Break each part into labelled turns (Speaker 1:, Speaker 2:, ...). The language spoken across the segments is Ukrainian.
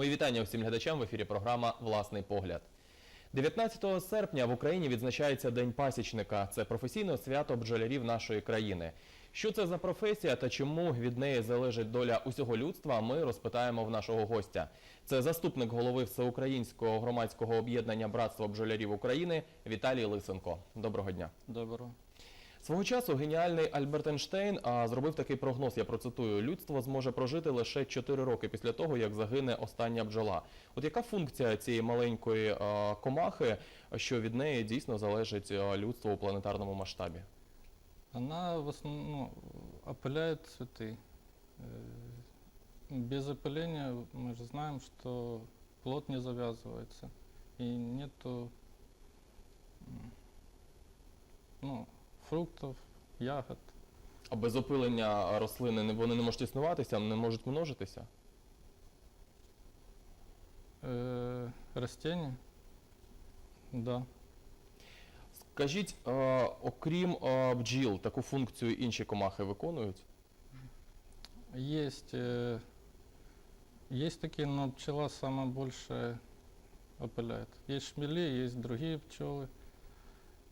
Speaker 1: Мої вітання усім глядачам в ефірі програма Власний погляд. 19 серпня в Україні відзначається День пасічника. Це професійне свято бджолярів нашої країни. Що це за професія та чому від неї залежить доля усього людства? Ми розпитаємо в нашого гостя. Це заступник голови Всеукраїнського громадського об'єднання Братство бджолярів України Віталій Лисенко. Доброго дня.
Speaker 2: Доброго.
Speaker 1: Свого часу геніальний Альберт Ейнштейн а, зробив такий прогноз. Я процитую: людство зможе прожити лише 4 роки після того, як загине остання бджола. От яка функція цієї маленької а, комахи, що від неї дійсно залежить а, людство у планетарному масштабі?
Speaker 2: Она в основном ну, опыляет цветы. Э, Без опыления мы же знаем, что плод не завязывается. И нету м, ну, фруктов, ягод.
Speaker 1: А без опилення рослини не- вони не можуть існуватися, не можуть множитися?
Speaker 2: Э, Растения. Да.
Speaker 1: Скажіть, а, окрім а, бджіл, таку функцію інші комахи виконують?
Speaker 2: Есть, э, есть такие, но пчела самая большая опыляет. Есть шмели, есть другие пчелы,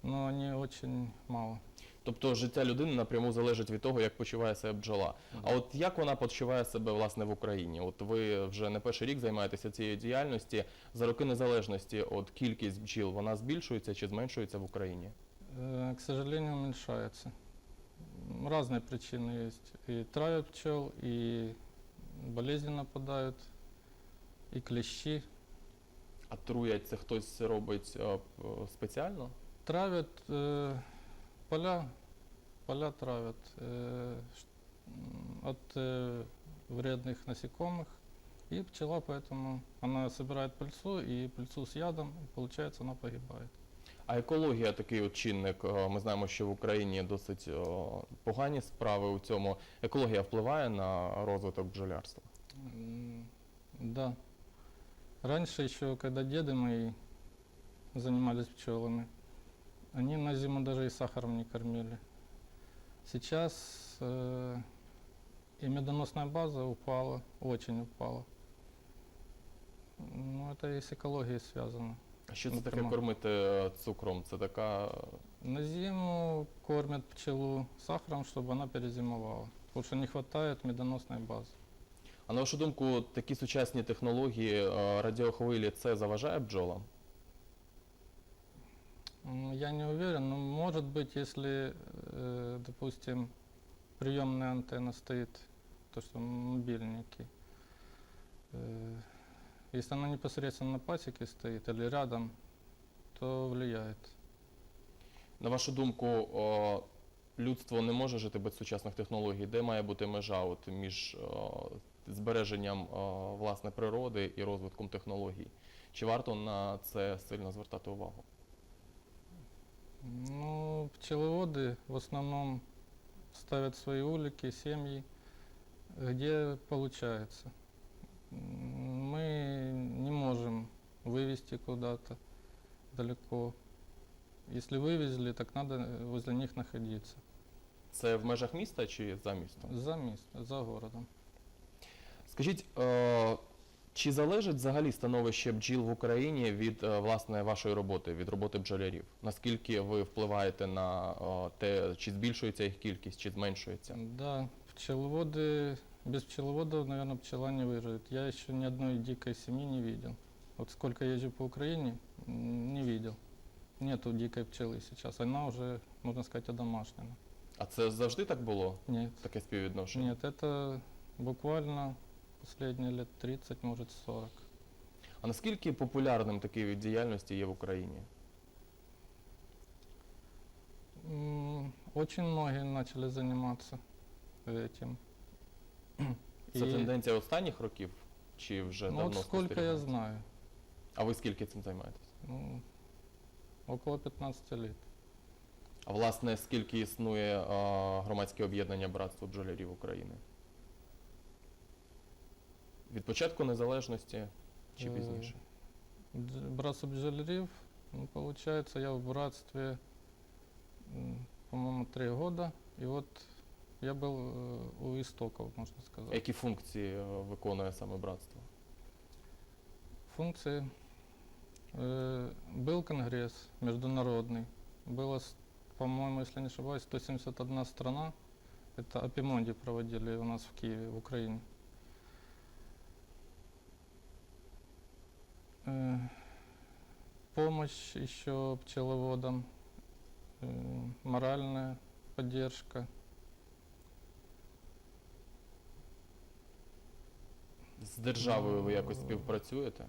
Speaker 2: но они очень мало.
Speaker 1: Тобто життя людини напряму залежить від того, як почуває себе бджола. А от як вона почуває себе власне в Україні? От ви вже не перший рік займаєтеся цією діяльністю. За роки незалежності, от кількість бджіл вона збільшується чи зменшується в Україні?
Speaker 2: Э, К сожалению, уменьшается. М, Разные причины есть. И травят пчел, и болезни нападают, и клещи.
Speaker 1: А труять це хтось робить е, п- спеціально?
Speaker 2: Травят э, поля, поля травят э, ш- м, от э, вредных насекомых. И пчела поэтому, она собирает пыльцу, и пыльцу с ядом, и получается она погибает.
Speaker 1: А екологія такий от чинник. Е, Ми знаємо, що в Україні досить е, погані справи у цьому. Екологія впливає на розвиток бджолярства.
Speaker 2: М, Да. Раньше еще, когда деды мои занимались пчелами, они на зиму даже и сахаром не кормили. Сейчас э, и медоносная база упала, очень упала. Ну, это и с экологией связано.
Speaker 1: А що це
Speaker 2: Ну,
Speaker 1: таке
Speaker 2: прямо.
Speaker 1: кормити е, цукром? Це така е,
Speaker 2: На зиму кормят пчелу сахаром, чтобы она перезимовала, потому что не хватает медоносной базы.
Speaker 1: А на вашу думку, такі сучасні технології е, радіохвилі це заважає бджолам?
Speaker 2: М, Я не уверен, но может быть, если, э, допустим, приемная антенна стоит, то что мобильники, э, если она непосредственно на пасеке стоит или рядом, то влияет.
Speaker 1: На вашу думку, о, людство не може жити без сучасних технологій. Де має бути межа от, між о, збереженням о, власне природи і розвитком технологій? Чи варто на це сильно звертати увагу?
Speaker 2: Ну, пчеловоды в основном ставят свои улики, семьи, где получается. М, Мы не можем вывести куда-то далеко. Если вывезли, так надо э, возле них находиться.
Speaker 1: Це в межах міста чи за містом?
Speaker 2: За место, за городом.
Speaker 1: Скажіть, е, чи залежить взагалі становище бджіл в Україні від е, власне вашої роботи, від роботи бджолярів? Наскільки ви впливаєте на е, те, чи збільшується їх кількість, чи зменшується?
Speaker 2: Да, пчеловоды, без пчеловодов, наверное, пчела не выживет. Я еще ни одной дикой семьи не видел. Вот сколько езжу по Украине, м, не видел. Нету дикой пчелы сейчас. Она уже, можно сказать, одомашнена.
Speaker 1: А це завжди так було?
Speaker 2: Нет,
Speaker 1: Таке співвідношення?
Speaker 2: нет, это буквально последние лет 30, может 40.
Speaker 1: А наскільки популярним такий вид діяльності є в Україні?
Speaker 2: М, Очень многие начали заниматься этим.
Speaker 1: Це
Speaker 2: И,
Speaker 1: тенденція останніх років? Чи вже
Speaker 2: ну,
Speaker 1: давно
Speaker 2: вот сколько я
Speaker 1: спостерігається?
Speaker 2: знаю,
Speaker 1: А ви скільки цим займаєтесь?
Speaker 2: ну, около 15 лет.
Speaker 1: А власне, скільки існує а, громадське об'єднання Братство бджолярів України? Від початку незалежності чи
Speaker 2: Е,
Speaker 1: пізніше?
Speaker 2: Дж- Братство бджолярів, ну, получается, я в братстве, м, по-моему, три года. И вот я был э, у истоков, можно сказать.
Speaker 1: Які функції е, виконує саме братство?
Speaker 2: функции. Э, Был конгресс международный. Было, с- по-моему, если не ошибаюсь, 171 страна. Это Апимонди проводили у нас в Киеве, в Украине. Помощь еще пчеловодам, э, моральная поддержка.
Speaker 1: З державою ви якось співпрацюєте?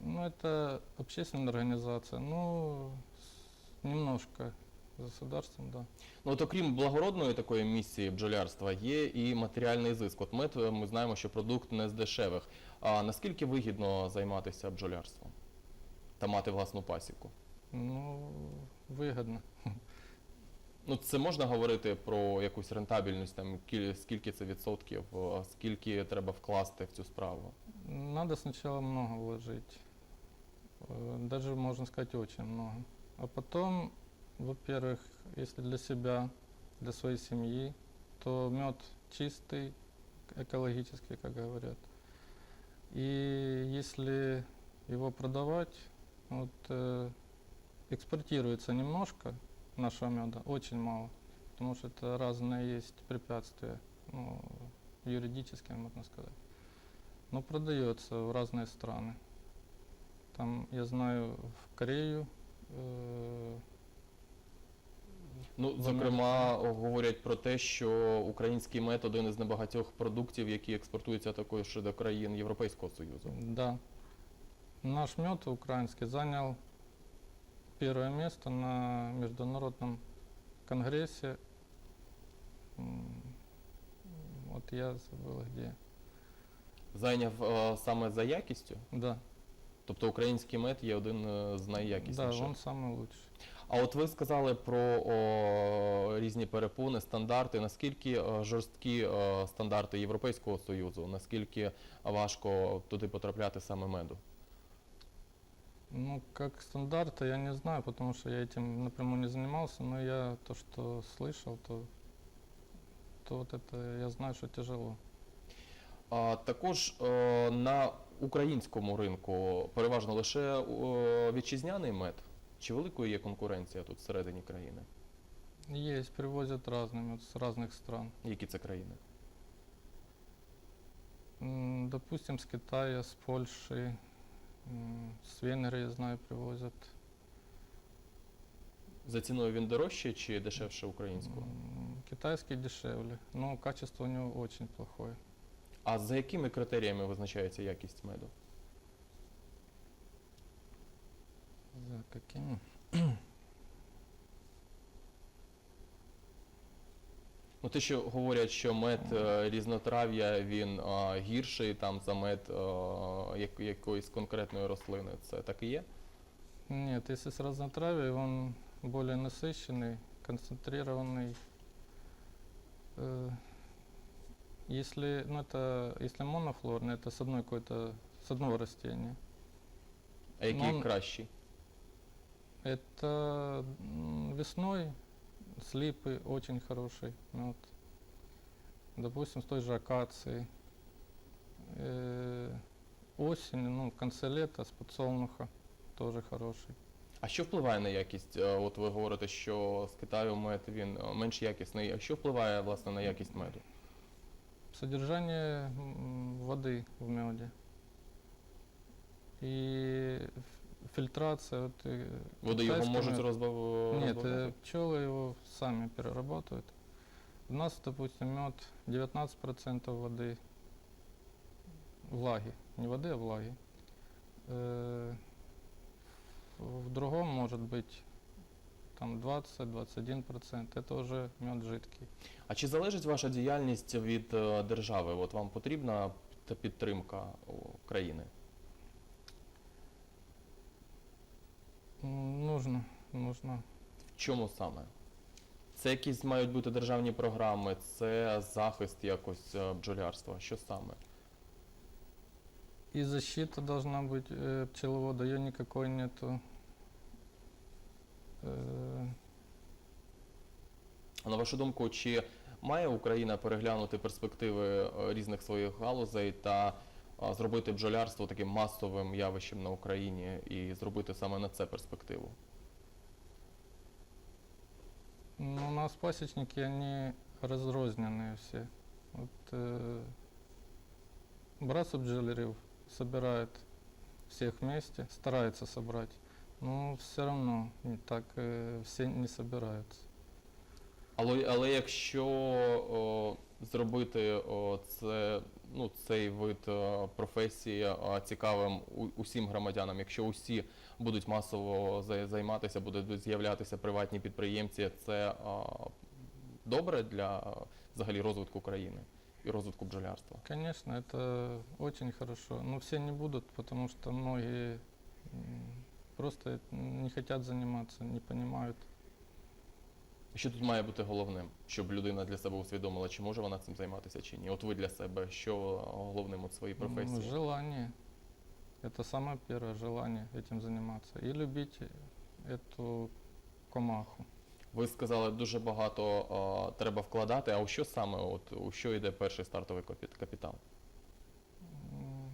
Speaker 2: Ну, это общественная организация. Ну, с- немножко государством, да.
Speaker 1: Ну от окрім благородної такої місії бджолярства, є і матеріальний зиск. От мед, ми знаємо, що продукт не з дешевих. А наскільки вигідно займатися бджолярством та мати власну пасіку?
Speaker 2: Ну, выгодно.
Speaker 1: Ну, це можна говорити про якусь рентабельність, там скільки це відсотків, скільки треба вкласти в цю справу.
Speaker 2: Надо сначала много вложить. Э, Даже, можно сказать, очень много. А потом, во-первых, если для себя, для своей семьи, то мед чистый, экологический, как говорят. И если его продавать, вот э, экспортируется немножко нашего меда, очень мало, потому что это разные есть препятствия, ну, юридические, можно сказать. Но продается в разные страны. Там, я знаю, в Корею, э,
Speaker 1: Ну, зокрема, говорять про те, що український мед один із небагатьох продуктів, які експортуються також до країн Європейського Союзу.
Speaker 2: да. Наш мед украинский занял первое место на международном конгрессе. М, Вот я забыл где.
Speaker 1: Зайняв е, саме за якістю,
Speaker 2: Да,
Speaker 1: тобто український мед є один е, з
Speaker 2: да,
Speaker 1: найякісніших.
Speaker 2: он самый лучший.
Speaker 1: А от ви сказали про о, різні перепони, стандарти. Наскільки е, жорсткі е, стандарти Європейського Союзу? Наскільки важко туди потрапляти саме меду?
Speaker 2: Ну, как стандарта, я не знаю, потому что я этим напрямую не занимался, но я то, что слышал, то, то вот это я знаю, что тяжело.
Speaker 1: А також е, на українському ринку переважно лише е, вітчизняний мед. Чи великою є конкуренція тут всередині країни?
Speaker 2: Есть, привозят разными, вот с разных стран.
Speaker 1: Які це країни?
Speaker 2: М, Допустим, с Китая, с Польши, м, с Венгрии, знаю, привозят.
Speaker 1: За ціною він дорожче чи дешевше українського?
Speaker 2: М, Китайский дешевле, но качество у него очень плохое.
Speaker 1: А за якими критеріями визначається якість меду?
Speaker 2: За какими?
Speaker 1: Ну, те, що говорять, що мед е, різнотрав'я він е, гірший там за мед е, як, якоїсь конкретної рослини. Це так і є?
Speaker 2: Нет, если с разнотравием, он более насыщенный, концентрированный. Если, ну это, если монофлорный, это с одной какой-то, с одного растения.
Speaker 1: А який
Speaker 2: Ну,
Speaker 1: кращий?
Speaker 2: Это м, весной слипы очень хороший мед. Допустим, с той же акации. Э, Осенью, ну, в конце лета с подсолнуха тоже хороший.
Speaker 1: А що впливає на якість? Е, От ви говорите, що з Китаю мед він е, менш якісний. А що впливає власне на якість меду?
Speaker 2: Содержание м, воды в меде. И ф- фильтрация. Вот, э,
Speaker 1: Води його
Speaker 2: китайский
Speaker 1: можуть
Speaker 2: мед.
Speaker 1: розбав...
Speaker 2: Нет,
Speaker 1: розбавляти?
Speaker 2: э, пчелы его сами перерабатывают. У нас, допустим, мед 19% воды влаги. Не воды, а влаги. Э, В другом может быть там 20-21%. Это уже мед жидкий.
Speaker 1: А чи залежить ваша діяльність від е, держави? От вам потрібна та підтримка о, країни?
Speaker 2: М, Нужно, нужно.
Speaker 1: В чому саме? Це якісь мають бути державні програми, це захист якось е, бджолярства. Що саме?
Speaker 2: И защита должна быть э, пчеловода, ее никакой нету. Э,
Speaker 1: А на вашу думку, чи має Україна переглянути перспективи е, різних своїх галузей та а, зробити бджолярство таким масовим явищем на Україні і зробити саме на це перспективу?
Speaker 2: Ну, у нас пасечники, они разрозненные все. Вот, э, братство бджолерев собирает всех вместе, старается собрать, но все равно не так э, все не собираются.
Speaker 1: Але, але якщо о, зробити о, це, ну, цей вид о, професії о, цікавим у- усім громадянам, якщо усі будуть масово зай- займатися, будуть з'являтися приватні підприємці, це о, добре для о, взагалі розвитку країни і розвитку бджолярства.
Speaker 2: Конечно, это очень хорошо, но все не будут, потому что многие м, просто не хотят заниматься, не понимают.
Speaker 1: Що тут має бути головним, щоб людина для себе усвідомила, чи може вона цим займатися, чи ні? От ви для себе, що головним у своїй
Speaker 2: Ну,
Speaker 1: професії?
Speaker 2: желание. Это самое первое желание этим заниматься. И любить эту комаху.
Speaker 1: Ви сказали, дуже багато о, треба вкладати. А у що саме, от у що йде перший стартовий капі- капітал?
Speaker 2: М,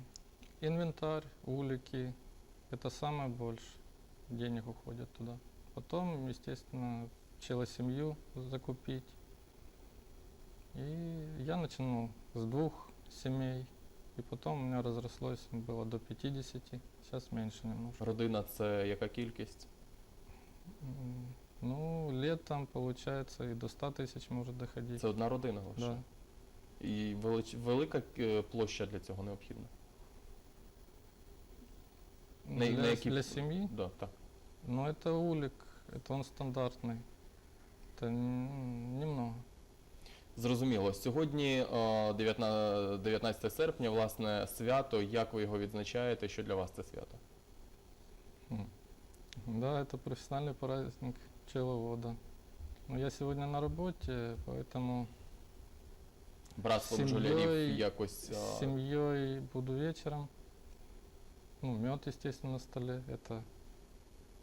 Speaker 2: Инвентарь, улики. Это самое больше денег уходит туда. Потом, естественно, пчелосемью закупить. И я начинал с двух семей. И потом у меня разрослось, было до 50, сейчас меньше немножко.
Speaker 1: Родина це яка кількість?
Speaker 2: М, Ну, летом, получается, и до 100 тысяч может доходить.
Speaker 1: Це одна родина лише.
Speaker 2: Да.
Speaker 1: І велич... велика е, площа для цього необхідна. На-
Speaker 2: для,
Speaker 1: на які-
Speaker 2: для семьи?
Speaker 1: Да, так.
Speaker 2: Ну, это улик, это он стандартный. Это н- немного.
Speaker 1: Зрозуміло. Сьогодні о, 19, 19 серпня, власне, свято. Як ви його відзначаєте? Що для вас це свято?
Speaker 2: М. Да, это профессиональный праздник пчеловода. Но я сегодня на работе, поэтому
Speaker 1: Братство
Speaker 2: Сім'єю-
Speaker 1: бджолярів якось.
Speaker 2: с
Speaker 1: о,
Speaker 2: семьей буду вечером. Ну, мед, естественно, на столе. Это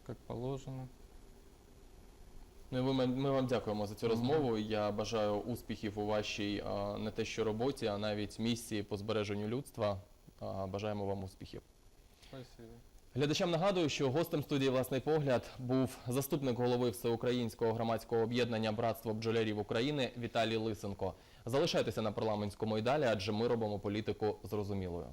Speaker 2: как положено.
Speaker 1: Ну, і ви, ми вам дякуємо за цю розмову. Я бажаю успіхів у вашій а, не те, що роботі, а навіть місії по збереженню людства. А, Бажаємо вам успіхів.
Speaker 2: Спасибо.
Speaker 1: Глядачам нагадую, що гостем студії Власний погляд був заступник голови Всеукраїнського громадського об'єднання Братство бджолярів України Віталій Лисенко. Залишайтеся на парламентському і далі, адже ми робимо політику зрозумілою.